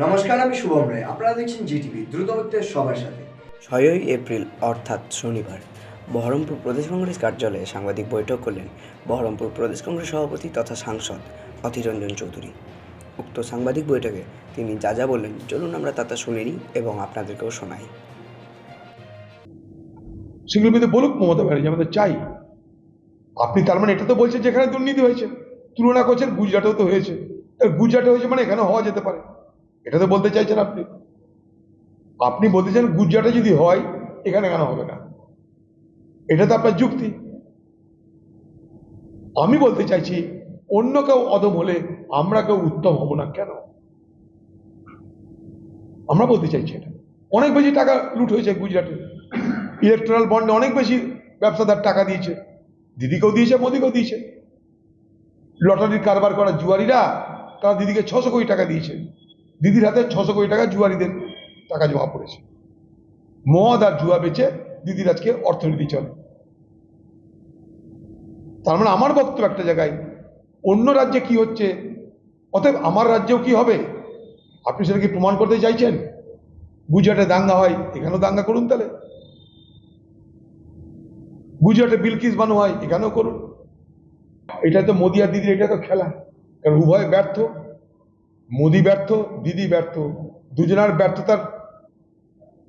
নমস্কার আমি শুভম রায়। আপনারা দেখছেন জিটিভি দ্রুতগতির সবার সাথে। ছয়ই এপ্রিল অর্থাৎ শনিবার বহরমপুর প্রদেশ কংগ্রেস কার্যালয়ে সাংবাদিক বৈঠক করলেন বহরমপুর প্রদেশ কংগ্রেস সভাপতি তথা সাংসদ অধীররঞ্জন চৌধুরী। উক্ত সাংবাদিক বৈঠকে তিনি যা যা বললেন চলুন আমরা তা তা শুনে নিই এবং আপনাদেরকেও শোনাই। সেগুলো বলুক মমতা ব্যানার্জি আমাদের চাই। আপনি তার মানে এটা তো বলছেন যেখানে দুর্নীতি হয়েছে। তুলনা করছেন গুজরাটেও তো হয়েছে। গুজরাটে হয়েছে মানে এখানে হওয়া যেতে পারে। এটা তো বলতে চাইছেন আপনি। আপনি বলতে চান গুজরাটে যদি হয়, এখানে কেন হবে না? এটা তো আপনার যুক্তি। আমি বলতে চাইছি, অন্য কেউ অদম হলে আমরা কেউ উত্তম হব না কেন? আমরা বলতে চাইছি এটা। অনেক বেশি টাকা লুট হয়েছে গুজরাটে। ইলেকট্রাল বন্ডে অনেক বেশি ব্যবসাদার টাকা দিয়েছে। দিদিকেও দিয়েছে, মোদিকেও দিয়েছে। লটারির কারবার করা জুয়ারিরা তারা দিদিকে ছশো কোটি টাকা দিয়েছে। দিদির হাতে ছশো কোটি টাকা জুয়ারিদের টাকা জমা পড়েছে। মদ আর জুয়া বেচে দিদির আজকে অর্থনীতি চলে। তার মানে আমার বক্তব্য একটা জায়গায়, অন্য রাজ্যে কি হচ্ছে? অতএব আমার রাজ্যেও কি হবে? আপনি সেটা কি প্রমাণ করতে চাইছেন? গুজরাটে দাঙ্গা হয়, এখানেও দাঙ্গা করুন তাহলে। গুজরাটে বিলকিস বানু হয়, এখানেও করুন। এটা তো মোদি আর দিদির, এটা তো খেলা। কারণ উভয় ব্যর্থ। মোদি ব্যর্থ, দিদি ব্যর্থ, দুজনার ব্যর্থতার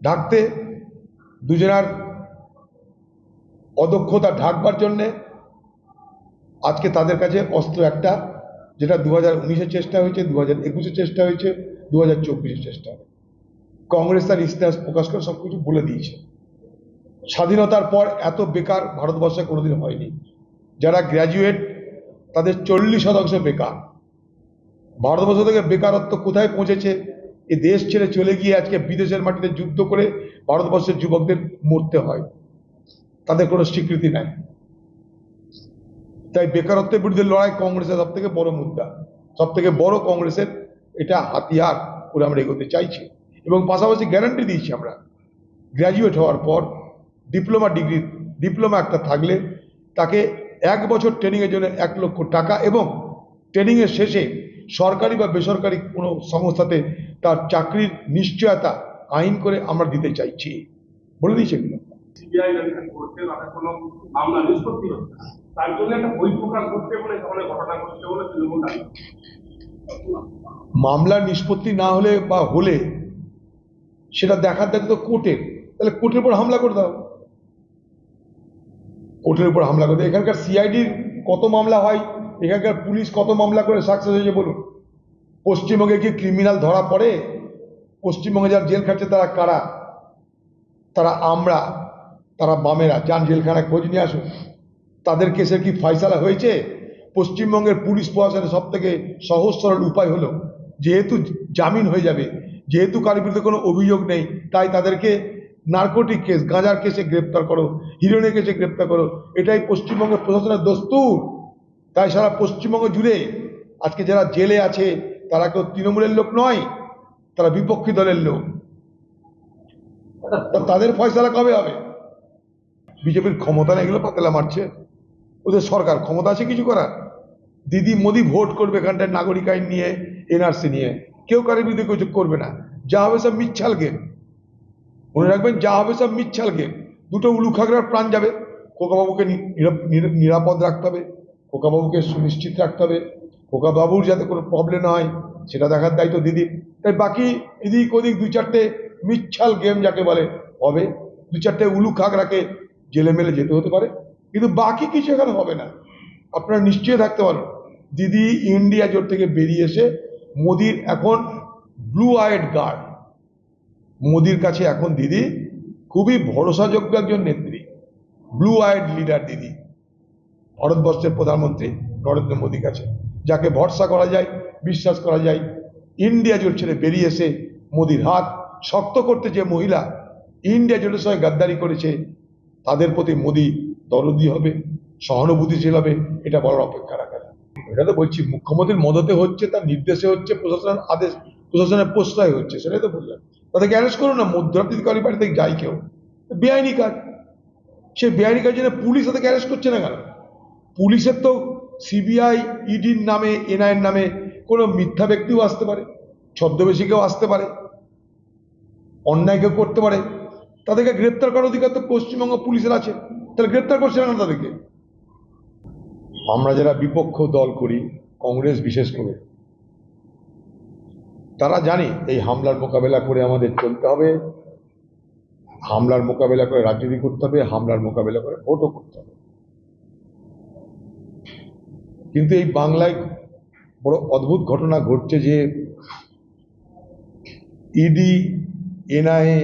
ঢাকতে, দুজনার অদক্ষতা ঢাকবার জন্যে আজকে তাদের কাছে অস্ত্র একটা, যেটা দু হাজার চেষ্টা হয়েছে দু হাজার চেষ্টা হয়েছে দু হাজার চেষ্টা কংগ্রেস তার ইতিহাস প্রকাশ করে সব কিছু বলে দিয়েছে। স্বাধীনতার পর এত বেকার ভারতবর্ষে কোনোদিন হয়নি। যারা গ্র্যাজুয়েট তাদের চল্লিশ শতাংশ বেকার। ভারতবর্ষ থেকে বেকারত্ব কোথায় পৌঁছেছে? এ দেশ ছেড়ে চলে গিয়ে আজকে বিদেশের মাটিতে যুদ্ধ করে ভারতবর্ষের যুবকদের মরতে হয়। তাদের কোনো স্বীকৃতি নাই। তাই বেকারত্বের বিরুদ্ধে লড়াই কংগ্রেসের সব থেকে বড় মুদ্রা। সব থেকে বড় কংগ্রেসের এটা হাতিয়ার করে আমরা এগোতে চাইছি। এবং পাশাপাশি গ্যারান্টি দিয়েছি আমরা। গ্র্যাজুয়েট হওয়ার পর ডিপ্লোমা ডিগ্রি, ডিপ্লোমা একটা থাকলে তাকে এক বছর ট্রেনিংয়ের জন্য এক লক্ষ টাকা এবং ট্রেনিংয়ের শেষে সরকারি বা বেসরকারি কোনো সংস্থাতে তার চাকরির নিশ্চয়তা আইন করে আমরা দিতে চাইছি। বলে দিয়েছি কোনো মামলা নিষ্পত্তি না। হলে বা হলে সেটা দেখার দায়িত্ব তো কোর্টের। তাহলে কোর্টের উপর হামলা করে দাও। কোর্টের উপর হামলা করে এখানকার সিআইডির কত মামলা হয় এখানকার পুলিশ কত মামলা করে সাকসেস হয়েছে বলুন? পশ্চিমবঙ্গে কি ক্রিমিনাল ধরা পড়ে? পশ্চিমবঙ্গে যারা জেল খাটছে তারা কারা? তারা আমরা, তারা বামেরা। যান জেলখানায় খোঁজ নিয়ে আসুন। তাদের কেসের কি ফয়সালা হয়েছে? পশ্চিমবঙ্গের পুলিশ প্রশাসনের সব থেকে সহজ সরল উপায় হলো, যেহেতু জামিন হয়ে যাবে, যেহেতু কারোর বিরুদ্ধে কোনো অভিযোগ নেই, তাই তাদেরকে নার্কোটিক কেস, গাঁজার কেসে গ্রেপ্তার করো, হিরোইনের কেসে গ্রেপ্তার করো। এটাই পশ্চিমবঙ্গের প্রশাসনের দস্তুর। তাই সারা পশ্চিমবঙ্গ জুড়ে আজকে যারা জেলে আছে, তারা কেউ তৃণমূলের লোক নয়, তারা বিপক্ষী দলের লোক। তাদের ফয়সালা কবে হবে? বিজেপির ক্ষমতা নেই, এগুলো পাতলা মারছে। ওদের সরকার ক্ষমতা আছে কিছু করার? দিদি মোদি ভোট করবে এখানটায় নাগরিক আইন নিয়ে, এনআরসি নিয়ে। কেউ কারোর বিরুদ্ধে কিছু করবে না। যা হবে সব মিচ্ছাল গেম। মনে রাখবেন, যা হবে সব মিচ্ছাল গেম। দুটো উলু খাগড়ার প্রাণ যাবে। খোকাবাবুকে নিরাপদ রাখতে হবে। খোকাবাবুকে সুনিশ্চিত রাখতে হবে। খোকাবাবুর যাতে কোনো প্রবলেম না হয়, সেটা দেখার দায়িত্ব দিদি তাই বাকি এদিক ওদিক দু চারটে মিচ্ছাল গেম যাকে বলে, হবে। দু চারটে উলু খাগড়াকে জেলে মেলে যেতে হতে পারে। কিন্তু বাকি কিছু এখানে হবে না। আপনারা নিশ্চয়ই থাকতে পারেন দিদি ইন্ডিয়া জোট থেকে বেরিয়ে এসে মোদির এখন ব্লু আইড গার্ড মোদির কাছে এখন দিদি খুবই ভরসাযোগ্য একজন নেত্রী। ব্লু আইড লিডার দিদি। ভারতবর্ষের প্রধানমন্ত্রী নরেন্দ্র মোদীর কাছে, যাকে ভরসা করা যায়, বিশ্বাস করা যায়, ইন্ডিয়া জোট ছেড়ে বেরিয়ে এসে মোদির হাত শক্ত করতে যে মহিলা ইন্ডিয়া জোটের সঙ্গে গাদ্দারি করেছে, তাদের প্রতি মোদি দরদি হবে, সহানুভূতিশীল হবে, এটা বলার অপেক্ষা রাখা এটা তো বলছি, মুখ্যমন্ত্রীর মদতে হচ্ছে, তার নির্দেশে হচ্ছে, প্রশাসনের আদেশ, প্রশাসনের প্রশ্রয় হচ্ছে, সেটাই তো বললাম। তাদেরকে অ্যারেস্ট করুন না মধ্যরাত্রিকারী বাড়ি থেকে যায় কেউ। বেআইনি কাজ। সে বেআইনি কাজের জন্য পুলিশ তাদেরকে অ্যারেস্ট করছে না কেন? পুলিশের তো সিবিআই ইডির নামে এনআইএর নামে কোনো মিথ্যা ব্যক্তিও আসতে পারে ছদ্মবেশী কেউ আসতে পারে অন্যায় কেউ করতে পারে। তাদেরকে গ্রেপ্তার করার অধিকার তো পশ্চিমবঙ্গ পুলিশের আছে। তাহলে গ্রেপ্তার করছে না তাদেরকে? আমরা যারা বিপক্ষ দল করি, কংগ্রেস বিশেষ করে, তারা জানে এই হামলার মোকাবেলা করে আমাদের চলতে হবে। হামলার মোকাবেলা করে রাজনীতি করতে হবে, হামলার মোকাবেলা করে ভোটও করতে হবে। কিন্তু এই বাংলায় বড় অদ্ভুত ঘটনা ঘটছে যে ইডি এনআইএ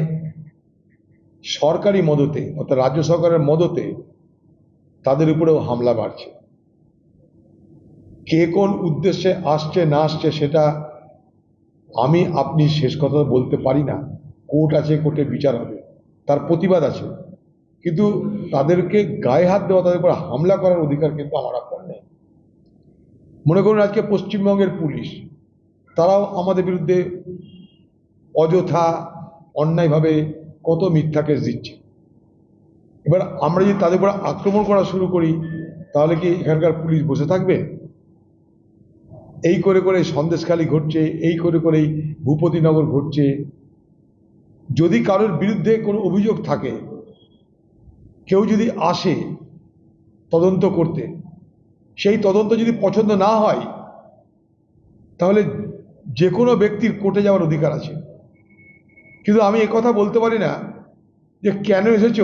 সরকারি মদতে, অর্থাৎ রাজ্য সরকারের মদতে তাদের উপরেও হামলা বাড়ছে। কে কোন উদ্দেশ্যে আসছে, না আসছে সেটা আমি, আপনি শেষ কথা বলতে পারি না। কোর্ট আছে, কোর্টে বিচার হবে। তার প্রতিবাদ আছে। কিন্তু তাদেরকে গায়ে হাত দেওয়া, তাদের উপর হামলা করার অধিকার কিন্তু আমার আপনার নেই। মনে করুন আজকে পশ্চিমবঙ্গের পুলিশ, তারাও আমাদের বিরুদ্ধে অযথা অন্যায়ভাবে কত মিথ্যা কেস দিচ্ছে। এবার আমরা যদি তাদের উপর আক্রমণ করা শুরু করি, তাহলে কি এখানকার পুলিশ বসে থাকবে? এই করে করে সন্দেশখালি ঘটছে, এই করে করেই ভূপতিনগর ঘটছে। যদি কারোর বিরুদ্ধে কোনো অভিযোগ থাকে, কেউ যদি আসে তদন্ত করতে সেই তদন্ত যদি পছন্দ না হয়, তাহলে যে কোনো ব্যক্তির কোর্টে যাওয়ার অধিকার আছে। কিন্তু আমি কথা বলতে পারি না যে কেন এসেছ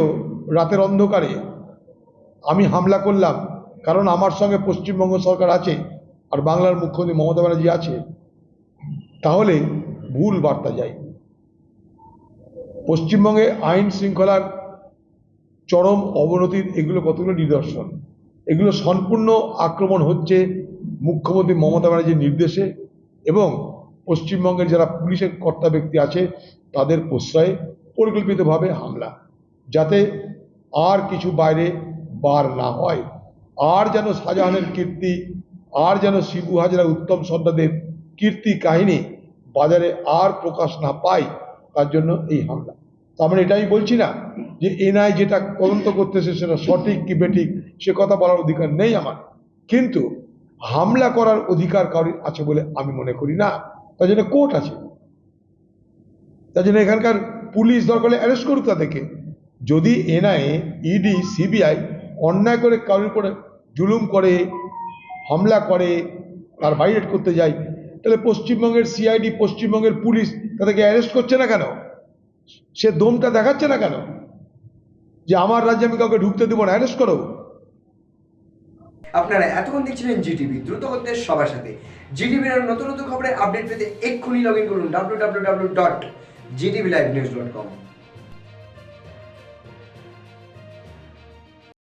রাতের অন্ধকারে। আমি হামলা করলাম কারণ আমার সঙ্গে পশ্চিমবঙ্গ সরকার আছে আর বাংলার মুখ্যমন্ত্রী মমতা ব্যানার্জি আছে। তাহলে ভুল বার্তা যায় পশ্চিমবঙ্গে আইন শৃঙ্খলার চরম অবনতির এগুলো কতগুলো নিদর্শন? এগুলো সম্পূর্ণ আক্রমণ হচ্ছে মুখ্যমন্ত্রী মমতা ব্যানার্জির নির্দেশে এবং পশ্চিমবঙ্গের যারা পুলিশের কর্তা ব্যক্তি আছে, তাদের প্রশ্রয়ে পরিকল্পিতভাবে হামলা, যাতে আর কিছু বাইরে বার না হয়। আর যেন শাহজাহানের কীর্তি, আর যেন শিবু হাজরা উত্তম সর্দাদের কীর্তি কাহিনী বাজারে আর প্রকাশ না পায়, তার জন্য এই হামলা। তার মানে এটা আমি বলছি না যে এনআই যেটা তদন্ত করতেছে সেটা সঠিক কি বেঠিক, সে কথা বলার অধিকার নেই আমার। কিন্তু হামলা করার অধিকার কারোর আছে বলে আমি মনে করি না। তার জন্য কোর্ট আছে। তার জন্য এখানকার পুলিশ দরকার হলে অ্যারেস্ট করুক তাদেরকে। যদি এনআইএ ইডি সিবিআই অন্যায় করে কারোর উপরে জুলুম করে, হামলা করে, তার ভাইলেট করতে যায়, তাহলে পশ্চিমবঙ্গের সিআইডি পশ্চিমবঙ্গের পুলিশ তাদেরকে অ্যারেস্ট করছে না কেন? সে দমটা দেখাচ্ছে না কেন? যে আমার রাজ্যে আমি কাউকে ঢুকতে দেবো না অ্যারেস্ট করো। আপনারা এতক্ষণ দেখছিলেন জিটিভি দ্রুত করতে সবার সাথে। জিটিভির নতুন নতুন খবরের আপডেট পেতে এক্ষুনি লগ ইন করুন W W W dot ZTV live news dot com